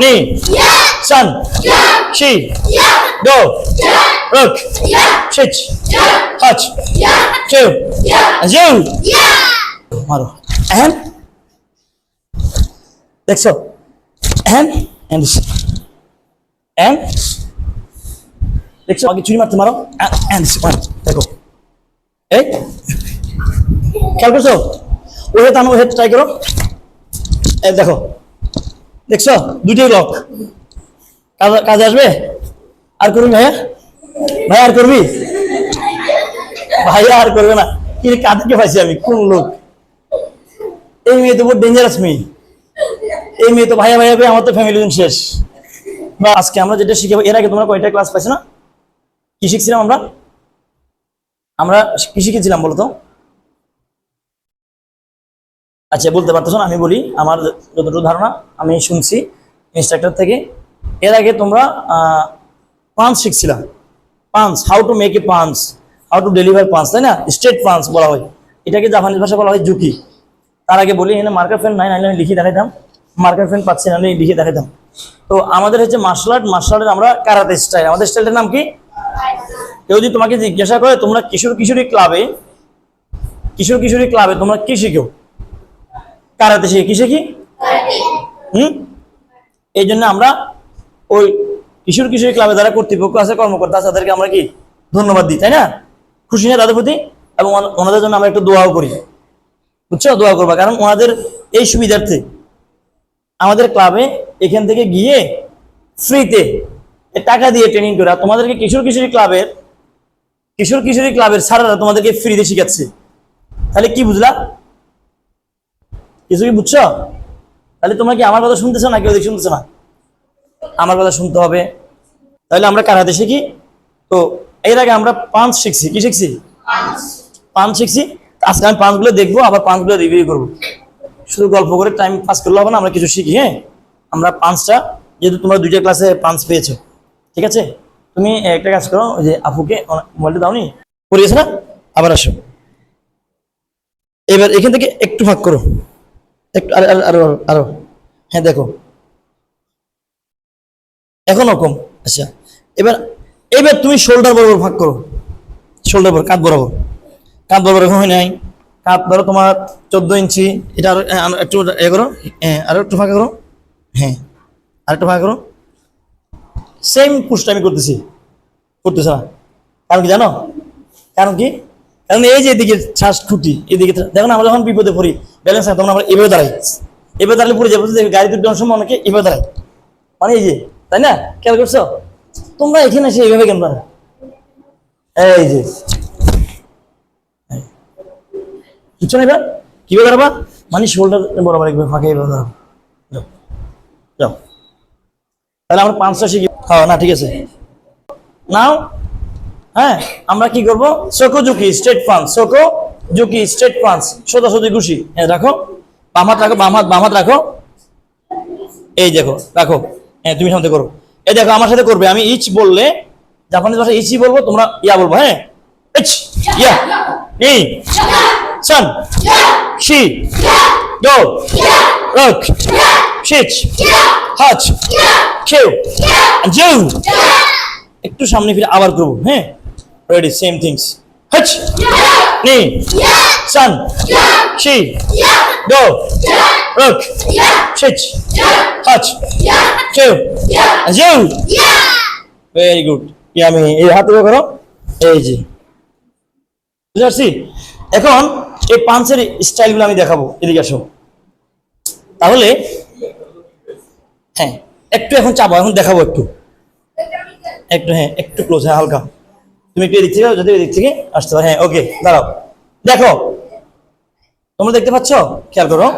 Ni. San. Shi. Do. Ruk. Shich. Hach. Chew. Zoo. মারো and দেখছ and and and দেখছ আগে চুরি মারতে মারো and and one দেখো এই খেয়াল করছ ওহে টানো ওহে ট্রাই করো দেখো দেখছ? দুটোই লক কাজে আসবে? আর করবি ভাইয়া? ভাই আর করবি? ভাইয়া আর করবে না। কি কাদেরকে পাইছি আমি, কোন লোক? এই মেয়ে তো বহুত ডেঞ্জারাস মেয়ে। এই মেয়ে তো ভাইয়া ভাইয়া ভাই আমার তো ফ্যামিলি শেষ। বা আজকে আমরা যেটা শিখাবো, এর আগে তোমরা কয়টা ক্লাস পাইছো না? কি শিখছিলাম আমরা? আমরা কি শিখেছিলাম বলতো আচ্ছা বলতে পারতেছো না, আমি বলি আমার যতটুকু ধারণা, আমি শুনছি ইনস্ট্রাক্টর থেকে। এর আগে তোমরা punch শিখছিলাম punch how to make a punch how to deliver punch তাই না? স্ট্রেট পাঞ্চ বলা হয়। এটাকে জাপানিজ ভাষা বলা হয় জুকি তার আগে বলি, এখানে মার্কার ফ্রেন্ড নাই, নাইলে আমি লিখে দেখাইতাম। মার্কার ফ্রেন্ড পাচ্ছি না আমি লিখে দেখাইতাম। তো আমাদের হচ্ছে মার্শাল আর্ট মার্শাল আর্টের আমরা কারাতে স্টাইল আমাদের স্টাইলটার নাম কি? কেউ যদি তোমাকে জিজ্ঞাসা করে, তোমরা কিশোর কিশোরী ক্লাবে কিশোর কিশোরী ক্লাবে তোমরা কি শিখো? কারাতে শিখি কি? শিখি হুম? এই জন্য আমরা ওই কিশোর কিশোরী ক্লাবে যারা কর্তৃপক্ষ আছে কর্মকর্তা আছে তাদেরকে আমরা কি ধন্যবাদ দিই তাই না? খুশি না তাদের প্রতি? এবং ওনাদের জন্য আমরা একটু দোয়াও করি। বুঝছ? দোয়া করবা। কারণ ওনাদের এই সুবিধার্থে আমাদের ক্লাবে এখান থেকে গিয়ে ফ্রিতে টাকা দিয়ে ট্রেনিং করে তোমাদেরকে কিশোর কিশোরী ক্লাবের কিশোর কিশোরী ক্লাবের স্যারেরা তোমাদেরকে ফ্রিতে শিখাচ্ছে। তাহলে কি বুঝলা? কিছু কি বুঝছ? তাহলে তোমরা কি আমার কথা শুনতেছো না? কেউ শুনতেছো না? আমার কথা শুনতে হবে। তাহলে আমরা কার হাতে শিখি? তো এর আগে আমরা পাঁচ শিখছি। কি শিখছি? পাঁচ শিখছি। আজকে আমি পাঁচগুলো দেখব, আবার পাঁচগুলো রিভিউ করব। শুধু গল্প করে টাইম পাস করলে হবে না, আমরা কিছু শিখি হ্যাঁ? আমরা পাঁচটা যেহেতু তোমরা দুইটা ক্লাসে পাঁচ পেয়েছ, ঠিক আছে? তুমি একটা কাজ করো যে আপুকে মোবাইলটা দাওনি? পড়িয়েছে না? আবার আসো। এবার এখান থেকে একটু ভাগ করো। একটু আরও, আরো- আরও হ্যাঁ দেখো। এখনও কম। আচ্ছা। এবার এবার তুমি শোল্ডার বরাবর ভাগ করো। শোল্ডার বরাবর, কাঁধ বরাবর। কাঁধ বরাবর এখন হয় নাই। কাঁধ ধরো তোমার চোদ্দ ইঞ্চি। এটা আরও একটু এ করো। হ্যাঁ আরও একটু ফাঁকা করো। হ্যাঁ। আর একটু ফাঁকা করো। সেম পুষটা আমি করতেছি। করতেছে না। কারণ কি জানো? কারণ কি? কারণ এই যে এদিকে শ্বাস খুঁটি, এদিকে দেখো না, আমরা যখন বিপদে পড়ি ব্যালেন্স হয় তখন আমরা এভাবে দাঁড়াই। এভাবে দাঁড়ালে পড়ে যাব যে গাড়ি দুটো সময় অনেকে এভাবে দাঁড়াই। মানে এই যে, তাই না? খেয়াল করছ? তোমরা এখানে এসে এইভাবে কেন দাঁড়াও? এই যে। কিছু না এবার? কীভাবে দাঁড়াবা? মানে শোল্ডার বরাবর একবার ফাঁকে এভাবে দাঁড়াবো যাও। তাহলে আমরা পাঁচশো শিখি। হ্যাঁ না, ঠিক আছে। নাও। হ্যাঁ আমরা কি করব? সোকো জুকি স্ট্রেট পাঞ্চ সোকো জুকি স্ট্রেট পাঞ্চ সোজা সোজি ঘুষি। হ্যাঁ রাখো। বাম হাত রাখো, বাম হাত বাম হাত রাখো। এই দেখো, রাখো। হ্যাঁ তুমি সামনে করো। এই দেখো, আমার সাথে করবে। আমি ইচ বললে, জাপানিজ ভাষা ইচই বলব, তোমরা ইয়া বলব হ্যাঁ? ইচ, ইয়া। নি সান, শি ডো রক, শিচ, হাচ কেউ জু একটু সামনে ফিরে আবার করব হ্যাঁ? রেডি সেম থিংস হচ। শি। ডো রক। শিচ হাচ কেউ। জু ভেরি গুড আমি এই হাতে করো? এই যে। বুঝতে পারছি? এখন এই পাঞ্চের স্টাইলগুলো আমি দেখাবো। এদিকে আসো। তাহলে হ্যাঁ একটু এখন চাপো এখন দেখাবো একটু। একটু হ্যাঁ একটু ক্লোজ হ্যাঁ হালকা। তুমি একটু থেকে যদি এদিক থেকে আসতে পারো। হ্যাঁ ওকে দাঁড়াও। দেখো, তোমরা দেখতে পাচ্ছ? খেয়াল করো।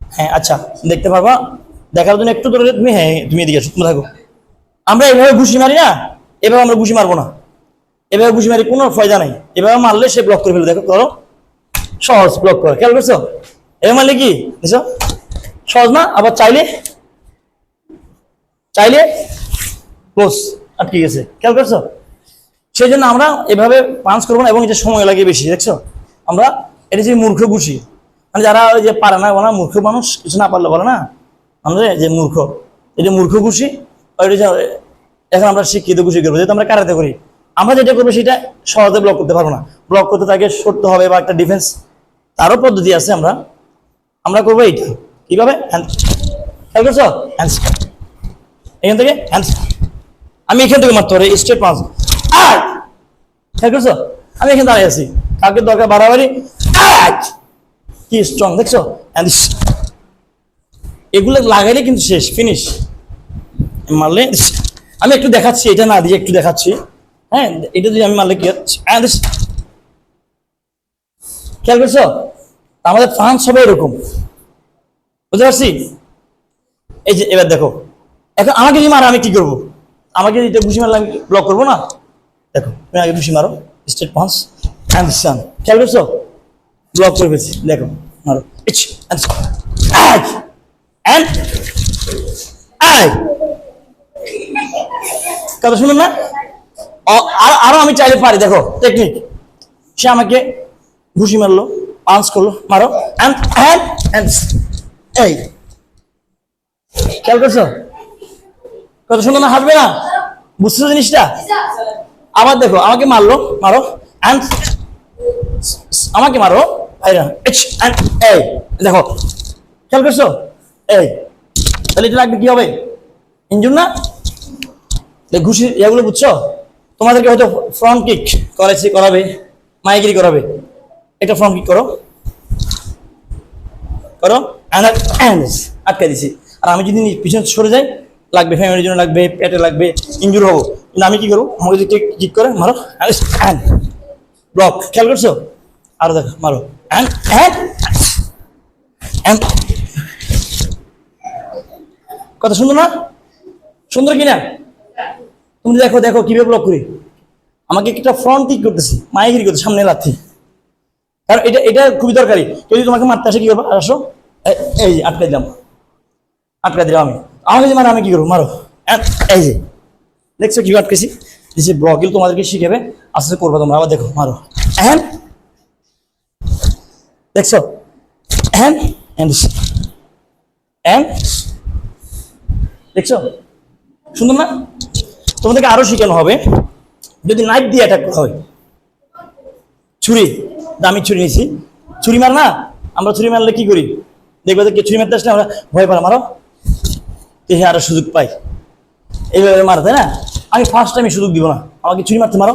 হ্যাঁ আচ্ছা দেখতে পারবা? দেখার জন্য একটু ধরে তুমি হ্যাঁ তুমি এদিকে আসো থাকো। আমরা এভাবে ঘুষি মারি না, এভাবে আমরা ঘুষি মারবো না। এভাবে ঘুষি মারি কোনো ফায়দা নাই। এভাবে মারলে সে ব্লক করে ফেলে দেখো করো সহজ ব্লক করো। খেয়াল করছ? এভাবে মারলে কি? বুঝছ সহজ না? আবার চাইলে চাইলে ক্লোজ আটকে গেছে। খেয়াল করছ? সেই জন্য আমরা এভাবে পাঞ্চ করব না এবং এটা সময় লাগে বেশি, দেখছ? আমরা এটা যে মূর্খ ঘুষি মানে যারা ওই যে পারে না বলে মূর্খ মানুষ, কিছু না পারলে বলে না? আমরা যে মূর্খ এটা মূর্খ যে- এখন আমরা শিক্ষিত খুশি করব, যেহেতু আমরা কারাতে করি। আমরা যেটা করব সেটা সহজে ব্লক করতে পারব না। ব্লক করতে তাকে সরতে হবে বা একটা ডিফেন্স তারও পদ্ধতি আছে আমরা। আমরা করব এইটা। কীভাবে? হ্যান্ড খেয়াল করছ? হ্যান্ড এখান থেকে? হ্যান্ড আমি এখান থেকে মারতে পারি স্টেপ পাঁচ খেয়াল করছ? আমি এখানে দাঁড়িয়ে আছি। কাউকে দরকার বাড়াবাড়ি? কি স্ট্রং দেখছ? এগুলো লাগাইলে কিন্তু শেষ ফিনিশ মারলে আমি একটু দেখাচ্ছি, এটা না দিয়ে একটু দেখাচ্ছি। হ্যাঁ এটা যদি আমি মারলে কি খেয়াল করছ? আমাদের ফ্রান্স হবে এরকম। বুঝতে পারছি? এই যে, এবার দেখো। এখন আমাকে যদি মারো, আমি কি করব? আমাকে এটা ঘুষি মারলে আমি ব্লক করব না? দেখো, তুমি আগে ঘুষি মারো স্টেট পাঁচ অ্যান্ড সান খেয়াল করছ? ব্লক করে ফেলছি, দেখো, মারো। অ্যান্ড আই কথা শুনুন না? আর- আমি চাইলে পারি, দেখো টেকনিক সে আমাকে ঘুষি মারলো পাঞ্চ করল, মারো অ্যান্ড অ্যান্ড এই। খেয়াল করছ? কত সুন্দর না হাসবে না? বুঝছ জিনিসটা? আবার দেখো, আমাকে মারলো, মারো। আমাকে মারো দেখো, খেয়াল করছ? এই তাহলে এটা লাগবে কি হবে? ইঞ্জুর না? ঘুষি এগুলো বুঝছ? তোমাদেরকে হয়তো ফ্রন্ট কিক করাইছি, করাবে, মাইগিরি করাবে। এটা ফ্রন্ট কিক করো। করো। আটকে দিছি। আর আমি যদি পিছনে সরে যাই লাগবে ফ্যামিলির জন্য লাগবে, পেটে লাগবে ইঞ্জুর হব। কিন্তু আমি কি করব? আমাকে যদি কিক করে, মারো ব্লক খেয়াল করছ? আরও দেখো, মারো কত সুন্দর না? সুন্দর কিনা তুমি দেখো দেখো, কীভাবে ব্লক করি। আমাকে একটা ফ্রন্ট কিক করতেছি মাইগিরি করতে সামনে লাথি। কারণ এটা এটা খুবই দরকারি। যদি তোমাকে মারতে আসে, কি করব? আসো এই- আটকে দিলাম। আটকে দিলাম আমি। আমাকে যে মানে আমি কি করব? মারো। এই যে, দেখছ কি আটকেছি যে ব্লকিল তোমাদেরকে শিখাবে, আস্তে করবে তোমরা। আবার দেখো, মারো। হ্যান দেখছ? হ্যান হ্যান্ড হ্যান্ড দেখছ? সুন্দর না? তোমাদেরকে আরও শিখানো হবে, যদি নাইট দিয়ে অ্যাটাক করা হয়। ছুরি, দামি ছুরি নিয়েছি। ছুরি মার না? আমরা ছুরি মারলে কি করি? দেখবে ছুরি মারতে আসলে আমরা ভয় পাই, মারো। দেখে আরও সুযোগ পাই। এইভাবে মারো, তাই না? আমি ফার্স্ট টাইমে সুযোগ দিব না। আমাকে ছুরি মারতে মারো।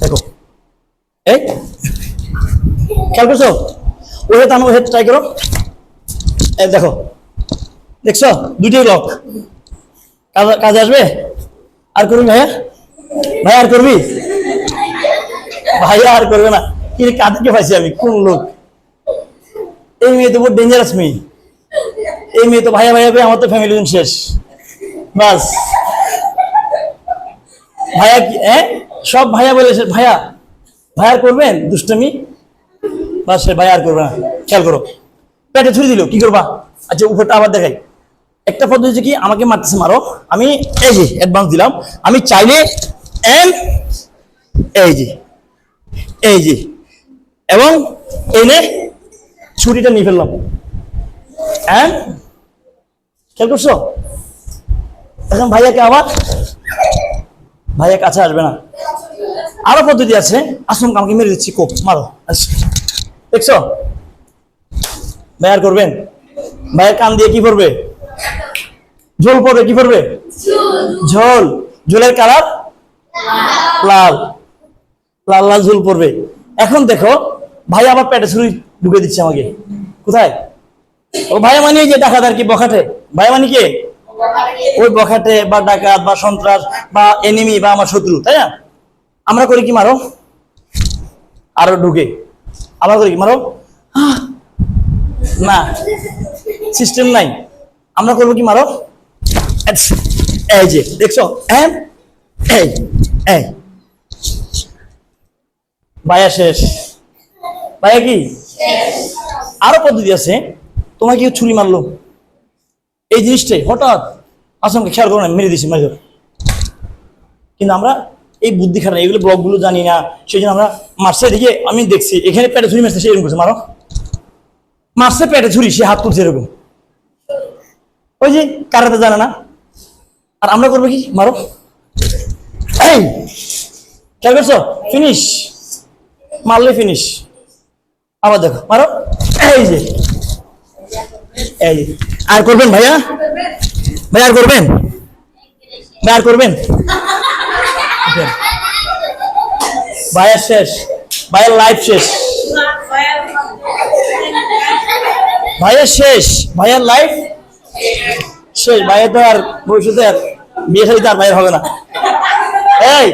দেখো। এই, খেয়াল করছ? ওই হাতে আমার হেড ট্রাই করো। এই দেখো। দেখছ? দুইটাই লক কাজে আসবে? আর করবি ভাইয়া? ভাই আর করবি? ভাইয়া আর করবে না। কি কাদেরকে পাইছি আমি? কোন লোক? এই মেয়ে তো বহুত ডেঞ্জারাস মেয়ে। এই মেয়ে তো ভাইয়া ভাইয়া আমার তো ফ্যামিলি দিন শেষ। বাস ভাইয়া কি হ্যাঁ? সব ভাইয়া বলে ভাইয়া ভাইয়া আর করবেন? দুষ্টমি? বাস সে ভাইয়া আর করবে না। খেয়াল করো। পেটে ছুরি দিল, কি করবা? আচ্ছা উপরটা আবার দেখাই। একটা পদ্ধতি হচ্ছে কি, আমাকে মারতেছে, মারো। আমি, এই যে অ্যাডভান্স দিলাম। আমি চাইলে এম এই যে এই যে, এবং এনে ছুরিটা নিয়ে ফেললাম। এন্ড খেয়াল করছ? এখন ভাইয়াকে আবার ভাইয়া কাছে আসবে না। আরও পদ্ধতি আছে। আসুন আমাকে মেরে দিচ্ছি, কোপ, মারো। দেখছ? ভাইয়ার করবেন? ভাইয়ের কান দিয়ে কি করবে ঝোল পড়বে কি করবে ঝোল। ঝোলের কালার লাল। লাল লাল ঝোল পড়বে এখন দেখো ভাই আবার পেটে ছুরি ঢুকে দিচ্ছে আমাকে। কোথায়? ও ভাই মানে যে আর কি বখাটে। ভাই মানে কে? ওই বখাটে বা ডাকাত বা সন্ত্রাস বা এনিমি বা আমার শত্রু, তাই না? আমরা করি কি মারো? আরও ঢুকে। আমরা করি কি মারো? না সিস্টেম নাই। আমরা করব কি মারো? এই যে, দেখছ? হ্যাঁ এই এই। বায়া শেষ। বায়া কি? আরও পদ্ধতি আছে। তোমাকে ছুরি মারলো? এই জিনিসটাই হঠাৎ আসামকে খেয়াল করো না, মেরে দিছি মেরে কিন্তু আমরা এই বুদ্ধি খারাপ এগুলো ব্লগগুলো জানি না সেই জন্য আমরা মারছে দিকে আমি দেখছি, এখানে পেটে ছুরি মারছে, সে এরকম করছে, মারো। মারছে পেটে ছুরি, সে হাত তুলছে এরকম। ওই যে কারাতে জানে না। আর আমরা করব কি? মারো। এই! খেয়াল করছ? ফিনিশ মারলে ফিনিশ আবার দেখো, মারো। এই যে। এই, আর করবেন ভাইয়া? ভাই আর করবেন? ভাই আর করবেন? ভাইয়ের শেষ। ভাইয়ের লাইফ শেষ। ভাইয়ের শেষ। ভাইয়ের লাইফ শেষ। ভাইয়ের তো আর ভবিষ্যতে আর বিয়ে তো আর ভাইয়ের হবে না। এই